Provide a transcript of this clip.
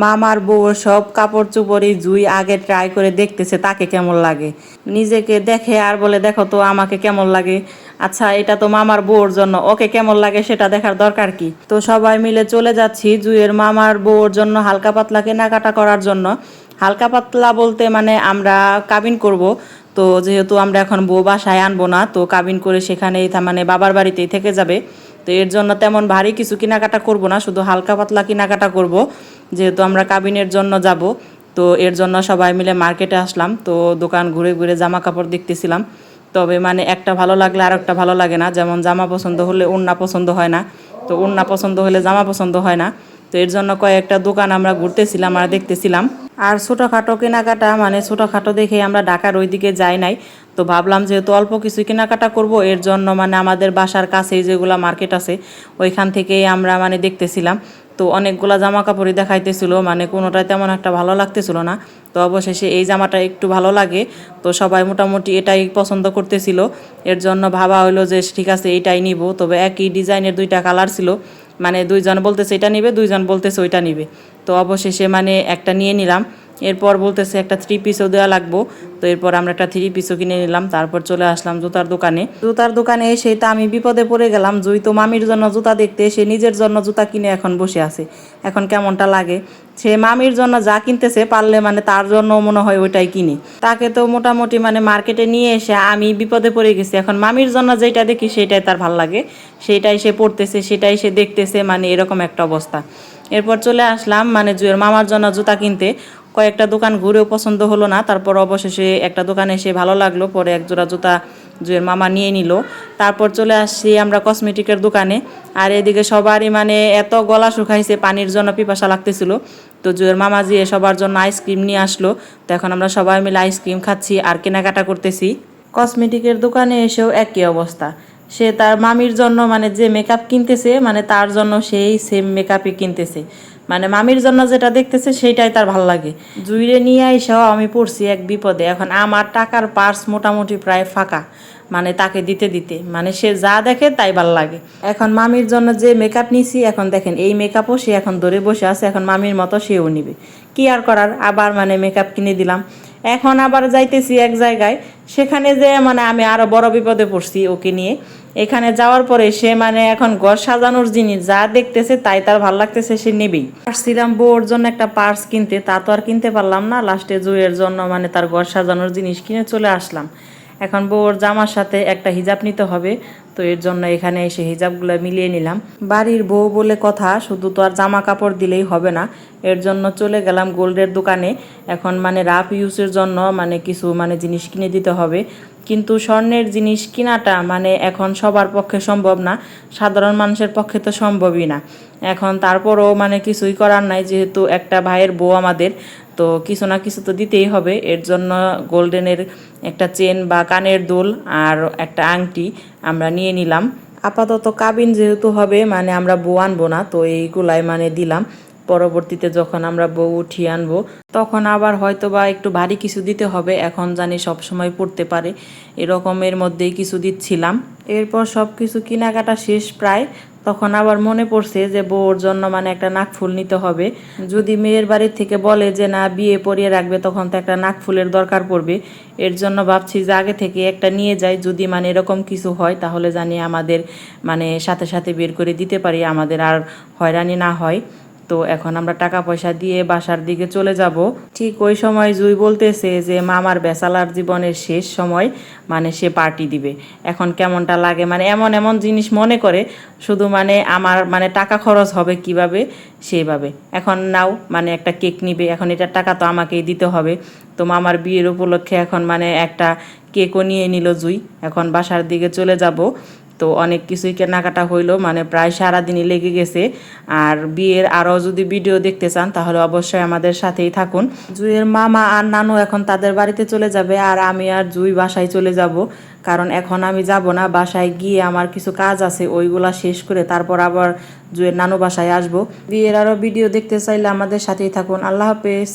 মামার বউ সব কাপড় চোপড়ই জুই আগে ট্রাই করে দেখতেছে, তাকে কেমন লাগে? নিজেকে দেখে আর বলে, দেখো তো আমাকে কেমন লাগে। আচ্ছা এটা তো মামার বউর জন্য, ওকে কেমন লাগে সেটা দেখার দরকার কি? তো সবাই মিলে চলে যাচ্ছি জুইয়ের মামার বউর জন্য হালকা পাতলা কেনাকাটা করার জন্য। হালকা পাতলা বলতে মানে আমরা কাবিন করব। তো যেহেতু আমরা এখন বউ বাসায় আনব না, তো কাবিন করে সেখানেই মানে বাবার বাড়িতেই থেকে যাবে। তো এর জন্য তেমন ভারী কিছু কেনাকাটা করব না, শুধু হালকা পাতলা কেনাকাটা করব। যেহেতু আমরা কাবিনের জন্য যাব, তো এর জন্য সবাই মিলে মার্কেটে আসলাম, তো দোকান ঘুরে ঘুরে জামা কাপড় দেখতেছিলাম। তবে মানে একটা ভালো লাগলে আর একটা ভালো লাগে না, যেমন জামা পছন্দ হলে ওড়না পছন্দ হয় না, তো ওড়না পছন্দ হলে জামা পছন্দ হয় না। তো এর জন্য কয়েকটা দোকান আমরা ঘুরতেছিলাম আর দেখতেছিলাম। আর ছোটোখাটো কেনাকাটা মানে ছোটোখাটো দেখে আমরা ঢাকার ওইদিকে যাই নাই তো ভাবলাম যেহেতু অল্প কিছু কেনাকাটা করব, এর জন্য মানে আমাদের বাসার কাছেই যেগুলো মার্কেট আছে, ওইখান থেকেই আমরা মানে দেখতেছিলাম। তো অনেকগুলা জামা কাপড়ই দেখাইতেছিল মানে কোনোটাই তেমন একটা ভালো লাগতেছিল না। তো অবশেষে এই জামাটা একটু ভালো লাগে, তো সবাই মোটামুটি এটাই পছন্দ করতেছিল। এর জন্য ভাবা হলো যে ঠিক আছে, এইটাই নিব। তবে একই ডিজাইনের দুইটা কালার ছিল মানে দুইজন বলতেছে এটা নিবে, দুইজন বলতেছে ওইটা নিবে। তো অবশেষে মানে একটা নিয়ে নিলাম। এরপর বলতেছে, একটা থ্রি পিসও দেওয়া লাগবো। তো এরপর আমরা একটা থ্রি পিসও কিনে নিলাম। তারপর চলে আসলাম জুতার দোকানে। জুতার দোকানে এসে তো আমি বিপদে পড়ে গেলাম। জুই তো মামির জন্য জুতা দেখতে সে নিজের জন্য জুতা কিনে এখন বসে আছে। এখন কেমনটা লাগে? সে মামির জন্য যা কিনতেছে পারলে মানে তার জন্য মনে হয় ওইটাই কিনে। তাকে তো মোটামুটি মানে মার্কেটে নিয়ে এসে আমি বিপদে পড়ে গেছি। এখন মামির জন্য যেটা দেখি সেটাই তার ভালো লাগে। সেটাই সে পড়তেছে সেটাই সে দেখতেছে মানে এরকম একটা অবস্থা। এরপর চলে আসলাম মানে জুয়ের মামার জন্য জুতা কিনতে। কয়েকটা দোকান ঘুরেও পছন্দ হলো না। তারপর অবশেষে একটা দোকানে এসে ভালো লাগল, পরে এক জোড়া জুতা জুয়ের মামা নিয়ে নিল। তারপর চলে আসছি আমরা কসমেটিকের দোকানে। আর এদিকে সবারই মানে এত গলা শুকাইছে, পানির জন্য পিপাসা লাগতেছিল। তো জুয়ের মামা জিয়ে সবার জন্য আইসক্রিম নিয়ে আসলো। তো এখন আমরা সবাই মিলে আইসক্রিম খাচ্ছি আর কেনাকাটা করতেছি। কসমেটিকের দোকানে এসেও একই অবস্থা। সে তার মামির জন্য মানে যে মেকআপ কিনতেছে মানে তার জন্য সেই সেম মেকআপই কিনতেছে। মানে মামির জন্য যেটা দেখতেছে সেইটাই তার ভালো লাগে। জুইরে নিয়ে আইসাও আমি পড়ছি এক বিপদে। এখন আমার টাকার পার্স মোটামুটি প্রায় ফাঁকা। মানে তাকে দিতে দিতে। মানে সে যা দেখে তাই ভালো লাগে। এখন মামির জন্য যে মেকআপ নিছি, এখন দেখেন এই মেকআপও সে এখন ধরে বসে আছে, এখন মামির মতো সেও নিবে। কি আর করার? আবার মানে মেকআপ কিনে দিলাম। এখন আবার যাইতেছি এক জায়গায়। সেখানে যে মানে আমি আরও বড় বিপদে পড়ছি ওকে নিয়ে। এখানে যাওয়ার পরে সে মানে এখন ঘর সাজানোর জিনিস যা দেখতেছে তাই তার ভালো লাগতেছে, সে নেবেই। আসছিলাম বউর জন্য একটা পার্স কিনতে, তা তো আর কিনতে পারলাম না। লাস্টে জুয়ের জন্য মানে তার ঘর সাজানোর জিনিস কিনে চলে আসলাম। এখন বউর জামার সাথে একটা হিজাব নিতে হবে, তো এর জন্য এখানে এসে হিজাবগুলো মিলিয়ে নিলাম। বাড়ির বউ বলে কথা, শুধু তো আর জামা কাপড় দিলেই হবে না। এর জন্য চলে গেলাম গোল্ডের দোকানে। এখন মানে রাফ ইউজের জন্য মানে কিছু মানে জিনিস কিনে দিতে হবে। কিন্তু স্বর্ণের জিনিস কেনাটা মানে এখন সবার পক্ষে সম্ভব না, সাধারণ মানুষের পক্ষে তো সম্ভবই না। এখন তারপরও মানে কিছুই করার নাই, যেহেতু একটা ভাইয়ের বউ আমাদের, তো কিছু না কিছু তো দিতেই হবে। এর জন্য গোল্ডেনের একটা চেন বা কানের দোল আর একটা আংটি আমরা নিয়ে নিলাম। আপাতত কাবিন যেহেতু হবে মানে আমরা বউ আনব না, তো এইগুলাই মানে দিলাম। পরবর্তীতে যখন আমরা বউ উঠিয়ে আনব, তখন আবার হয়তো বা একটু ভারী কিছু দিতে হবে। এখন জানি সব সময় পড়তে পারে। এরকমের মধ্যেই কিছু দিচ্ছিলাম। এরপর সব কিছু কেনাকাটা শেষ প্রায়। তখন আবার মনে পড়ছে যে বউর জন্য মানে একটা নাকফুল নিতে হবে। যদি মেয়ের বাড়ির থেকে বলে যে, না, বিয়ে পরিয়ে রাখবে, তখন তো একটা নাকফুলের দরকার পড়বে। এর জন্য ভাবছি যে আগে থেকে একটা নিয়ে যাই। যদি মানে এরকম কিছু হয়, তাহলে জানি আমাদের মানে সাথে সাথে বের করে দিতে পারি। আমাদের আর হয়রানি না হয়। তো এখন আমরা টাকা পয়সা দিয়ে বাসার দিকে চলে যাব। ঠিক ওই সময় জুই বলতেছে যে, মামার বেসালার জীবনের শেষ সময় মানে সে পার্টি দিবে। এখন কেমনটা লাগে? মানে এমন এমন জিনিস মনে করে, শুধু মানে আমার মানে টাকা খরচ হবে কীভাবে? সেইভাবে এখন নাও মানে একটা কেক নিবে। এখন এটার টাকা তো আমাকেই দিতে হবে। তো মামার বিয়ের উপলক্ষে এখন মানে একটা কেকও নিয়ে নিল জুই। এখন বাসার দিকে চলে যাব। তো অনেক কিছুই কেনাকাটা হইল মানে প্রায় সারাদিনই লেগে গেছে। আর বিয়ের আরও যদি ভিডিও দেখতে চান, তাহলে অবশ্যই আমাদের সাথেই থাকুন। জুইয়ের মামা আর নানু এখন তাদের বাড়িতে চলে যাবে, আর আমি আর জুই বাসায় চলে যাব। কারণ এখন আমি যাব না, বাসায় গিয়ে আমার কিছু কাজ আছে, ওইগুলা শেষ করে তারপর আবার জুয়ের নানু বাসায় আসব। বিয়ের আরও ভিডিও দেখতে চাইলে আমাদের সাথেই থাকুন। আল্লাহ হাফেজ।